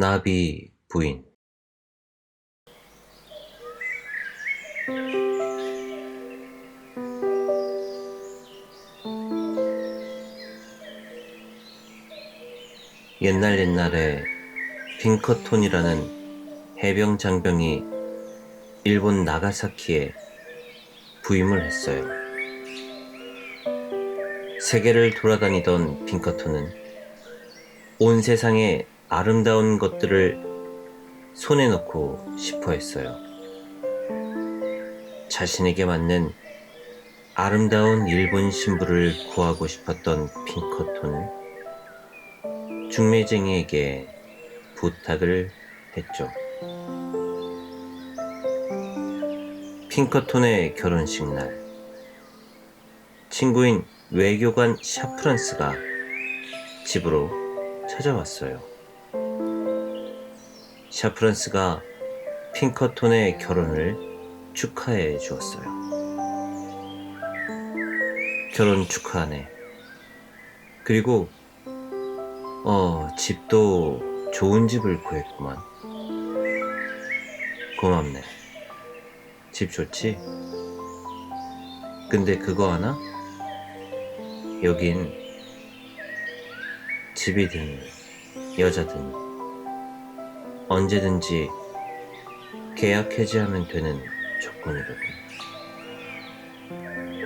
나비 부인 옛날 옛날에 핑커톤이라는 해병 장병이 일본 나가사키에 부임을 했어요. 세계를 돌아다니던 핑커톤은 온 세상의 아름다운 것들을 손에 넣고 싶어 했어요. 자신에게 맞는 아름다운 일본 신부를 구하고 싶었던 핑커톤은 중매쟁이에게 부탁을 했죠. 핑커톤의 결혼식 날, 친구인 외교관 샤프란스가 집으로 찾아왔어요. 샤프란스가 핑커톤의 결혼을 축하해 주었어요. 결혼 축하하네. 그리고 어, 집도 좋은 집을 구했구만. 고맙네. 집 좋지? 근데 그거 하나? 여긴 집이든 여자든 언제든지 계약 해지하면 되는 조건이거든.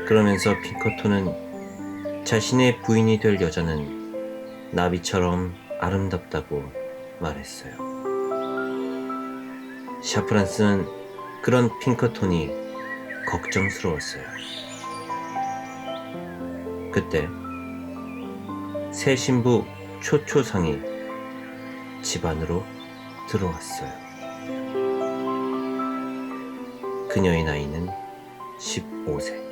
그러면서 핑커톤은 자신의 부인이 될 여자는 나비처럼 아름답다고 말했어요. 샤프란스는 그런 핑커톤이 걱정스러웠어요. 그때 새 신부 초초상이 집 안으로 들어왔어요. 그녀의 나이는 15세.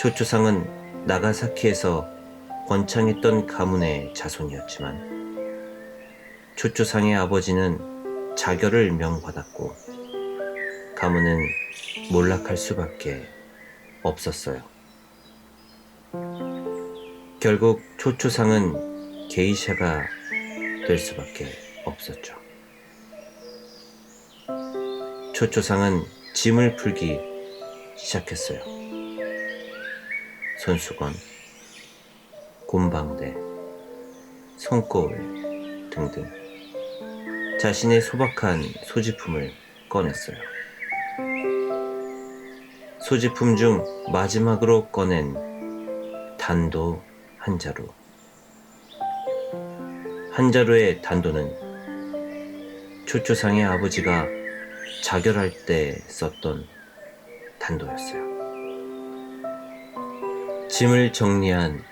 초초상은 나가사키에서 번창했던 가문의 자손이었지만 초초상의 아버지는 자결을 명받았고 가문은 몰락할 수밖에 없었어요. 결국 초초상은 게이샤가 될 수밖에 없었죠. 초초상은 짐을 풀기 시작했어요. 손수건, 곰방대, 손거울 등등 자신의 소박한 소지품을 꺼냈어요. 소지품 중 마지막으로 꺼낸 단도 한 자루. 한 자루의 단도는 초초상의 아버지가 자결할 때 썼던 단도였어요. 짐을 정리한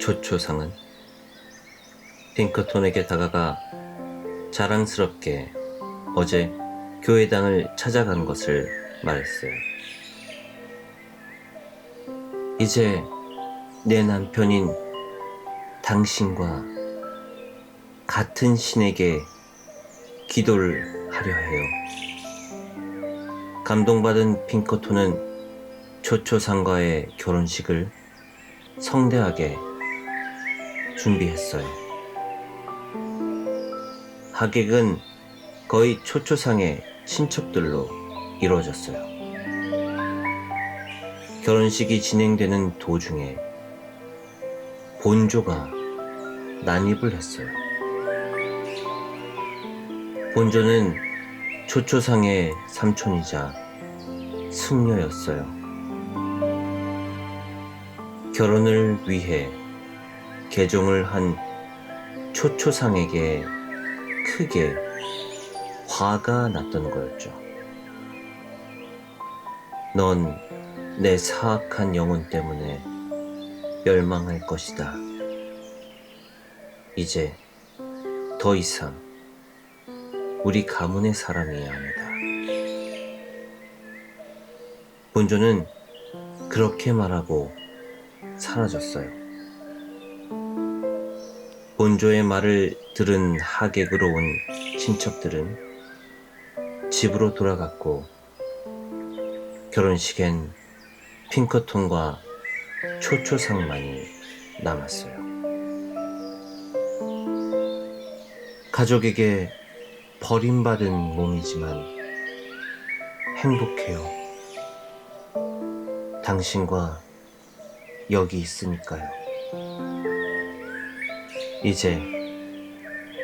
초초상은 핑크톤에게 다가가 자랑스럽게 어제 교회당을 찾아간 것을 말했어요. 이제 내 남편인 당신과 같은 신에게 기도를 하려 해요. 감동받은 핑커톤은 초초상과의 결혼식을 성대하게 준비했어요. 하객은 거의 초초상의 친척들로 이루어졌어요. 결혼식이 진행되는 도중에 본조가 난입을 했어요. 본조는 초초상의 삼촌이자 승려였어요. 결혼을 위해 개종을 한 초초상에게 크게 화가 났던 거였죠. 넌 내 사악한 영혼 때문에 멸망할 것이다. 이제 더 이상 우리 가문의 사람이 아니다. 본조는 그렇게 말하고 사라졌어요. 본조의 말을 들은 하객으로 온 친척들은 집으로 돌아갔고 결혼식엔 핑커톤과 초초상만이 남았어요. 가족에게 버림받은 몸이지만 행복해요. 당신과 여기 있으니까요. 이제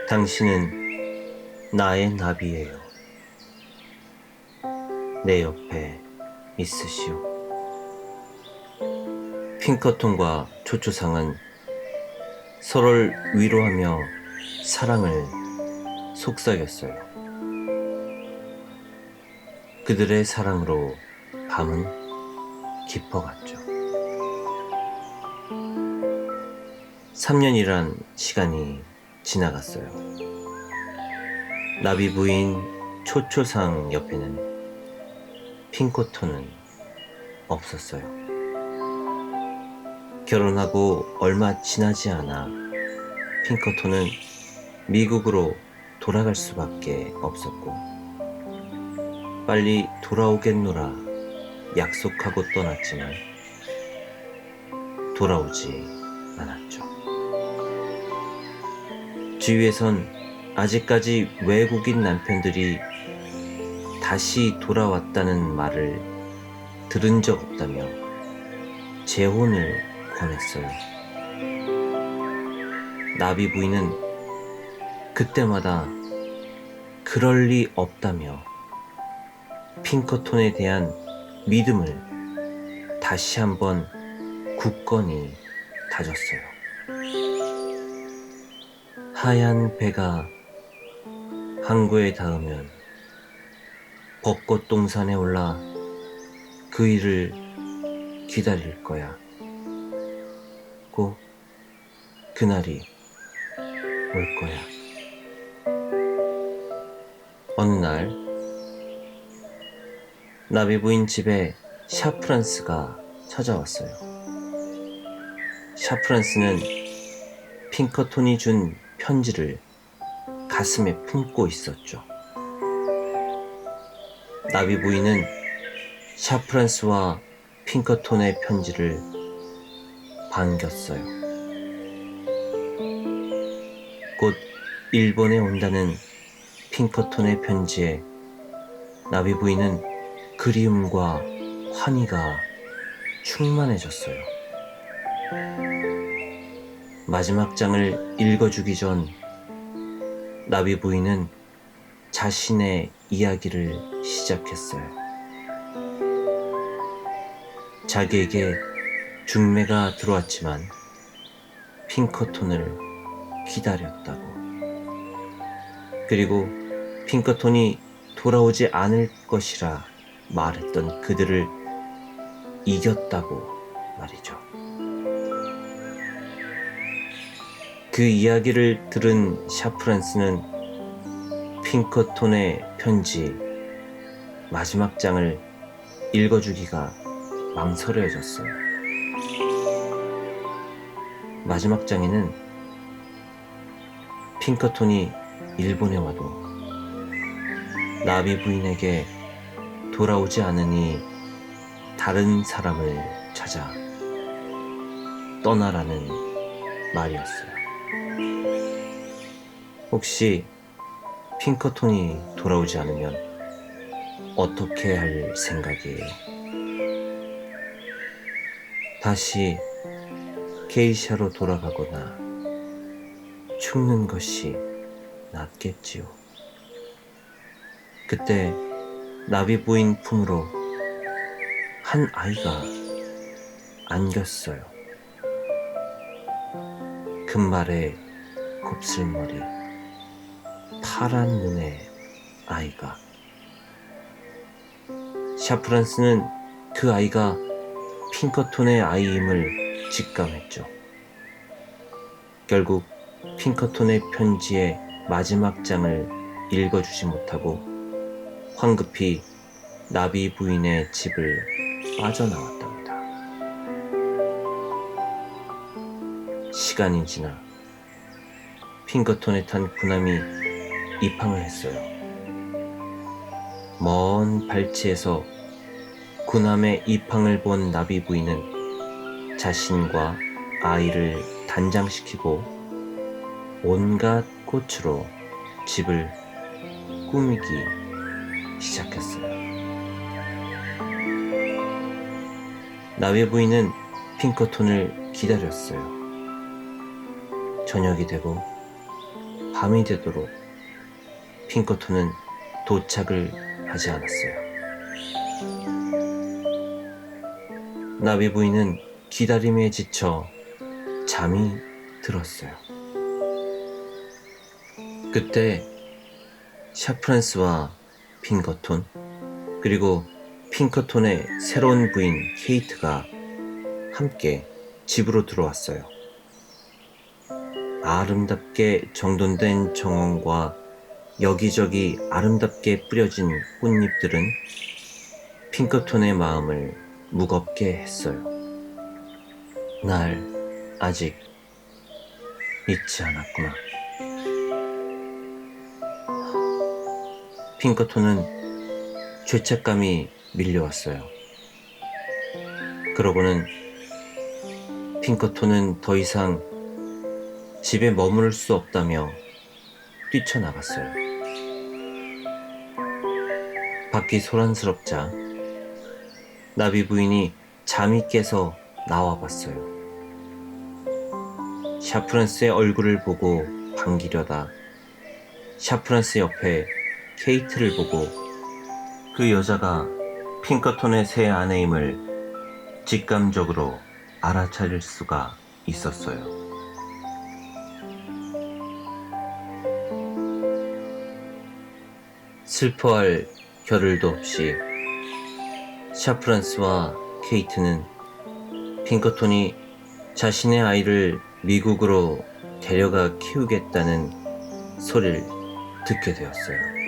당신은 나의 나비예요. 내 옆에 있으시오. 핑커톤과 초초상은 서로를 위로하며 사랑을 속삭였어요. 그들의 사랑으로 밤은 깊어갔죠. 3년이란 시간이 지나갔어요. 나비 부인 초초상 옆에는 핑코톤은 없었어요. 결혼하고 얼마 지나지 않아 핑커톤은 미국으로 돌아갈 수밖에 없었고 빨리 돌아오겠노라 약속하고 떠났지만 돌아오지 않았죠. 주위에선 아직까지 외국인 남편들이 다시 돌아왔다는 말을 들은 적 없다며 재혼을 권했어요. 나비 부인은 그때마다 그럴 리 없다며 핑커톤에 대한 믿음을 다시 한번 굳건히 다졌어요. 하얀 배가 항구에 닿으면 벚꽃 동산에 올라 그 일을 기다릴 거야. 꼭 그날이 올 거야. 어느 날 나비 부인 집에 샤프란스가 찾아왔어요. 샤프란스는 핑커톤이 준 편지를 가슴에 품고 있었죠. 나비 부인은 샤프란스와 핑커톤의 편지를 반겼어요. 곧 일본에 온다는 핑커톤의 편지에 나비 부인은 그리움과 환희가 충만해졌어요. 마지막 장을 읽어주기 전 나비 부인은 자신의 이야기를 시작했어요. 자기에게 중매가 들어왔지만 핑커톤을 기다렸다고. 그리고 핑커톤이 돌아오지 않을 것이라 말했던 그들을 이겼다고 말이죠. 그 이야기를 들은 샤프란스는 핑커톤의 편지 마지막 장을 읽어주기가 망설여졌어요. 마지막 장에는 핑커톤이 일본에 와도 나비 부인에게 돌아오지 않으니 다른 사람을 찾아 떠나라는 말이었어요. 혹시 핑커톤이 돌아오지 않으면 어떻게 할 생각이에요? 다시 게이샤로 돌아가거나 죽는 것이 낫겠지요. 그때 나비 부인 품으로 한 아이가 안겼어요. 금발의 곱슬머리, 파란 눈의 아이가. 샤프란스는 그 아이가 핑커톤의 아이임을 직감했죠. 결국 핑커톤의 편지의 마지막 장을 읽어주지 못하고 황급히 나비 부인의 집을 빠져나왔답니다. 시간이 지나 핑커톤에 탄 군함이 입항을 했어요. 먼 발치에서 군함의 입항을 본 나비 부인은 자신과 아이를 단장시키고 온갖 꽃으로 집을 꾸미기 시작했어요. 나비 부인은 핑커톤을 기다렸어요. 저녁이 되고 밤이 되도록 핑커톤은 도착을 하지 않았어요. 나비 부인은 기다림에 지쳐 잠이 들었어요. 그때 샤프란스와 핑커톤 그리고 핑커톤의 새로운 부인 케이트가 함께 집으로 들어왔어요. 아름답게 정돈된 정원과 여기저기 아름답게 뿌려진 꽃잎들은 핑커톤의 마음을 무겁게 했어요. 날 아직 잊지 않았구나. 핑커톤은 죄책감이 밀려왔어요. 그러고는 핑커톤은 더 이상 집에 머무를 수 없다며 뛰쳐나갔어요. 밖이 소란스럽자 나비 부인이 잠이 깨서 나와 봤어요. 샤프란스의 얼굴을 보고 반기려다 샤프란스 옆에 케이트를 보고 그 여자가 핑커톤의 새 아내임을 직감적으로 알아차릴 수가 있었어요. 슬퍼할 겨를도 없이 샤프란스와 케이트는 핑커톤이 자신의 아이를 미국으로 데려가 키우겠다는 소리를 듣게 되었어요.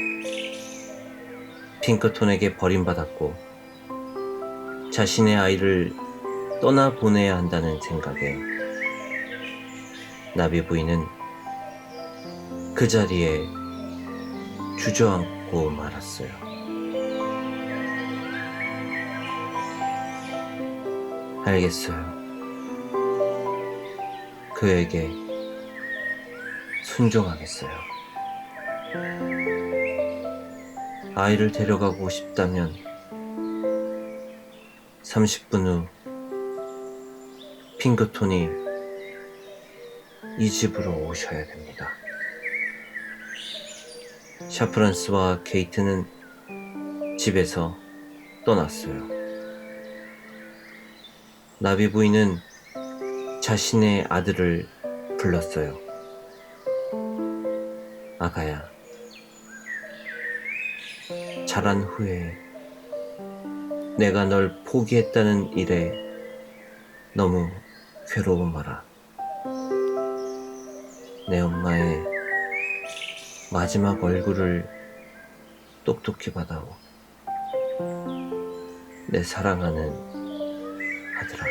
핑커톤에게 버림받았고 자신의 아이를 떠나 보내야 한다는 생각에 나비 부인은 그 자리에 주저앉고 말았어요. 알겠어요. 그에게 순종하겠어요. 아이를 데려가고 싶다면 30분 후 핑크톤이 이 집으로 오셔야 됩니다. 샤프란스와 케이트는 집에서 떠났어요. 나비 부인은 자신의 아들을 불렀어요. 아가야, 자란 후에 내가 널 포기했다는 일에 너무 괴로워 마라. 내 엄마의 마지막 얼굴을 똑똑히 받아오. 내 사랑하는 아들아.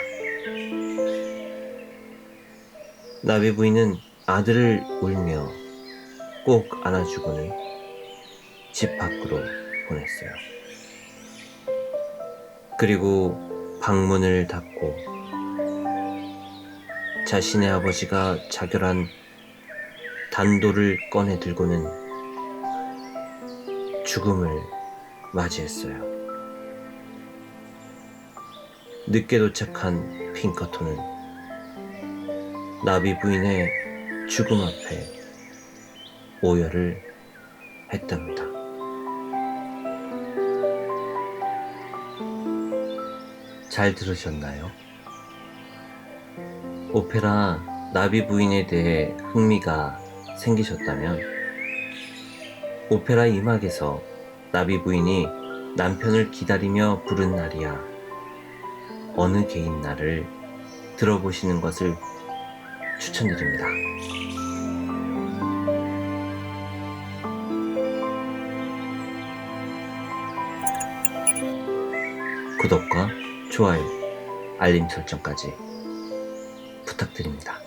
나비 부인은 아들을 울며 꼭 안아주고는 집 밖으로 보냈어요. 그리고 방문을 닫고 자신의 아버지가 자결한 단도를 꺼내 들고는 죽음을 맞이했어요. 늦게 도착한 핑커톤은 나비 부인의 죽음 앞에 오열을 했답니다. 잘 들으셨나요? 오페라 나비 부인에 대해 흥미가 생기셨다면 오페라 이막에서 나비 부인이 남편을 기다리며 부른 날이야 어느 개인 날을 들어보시는 것을 추천드립니다. 구독과 좋아요, 알림 설정까지 부탁드립니다.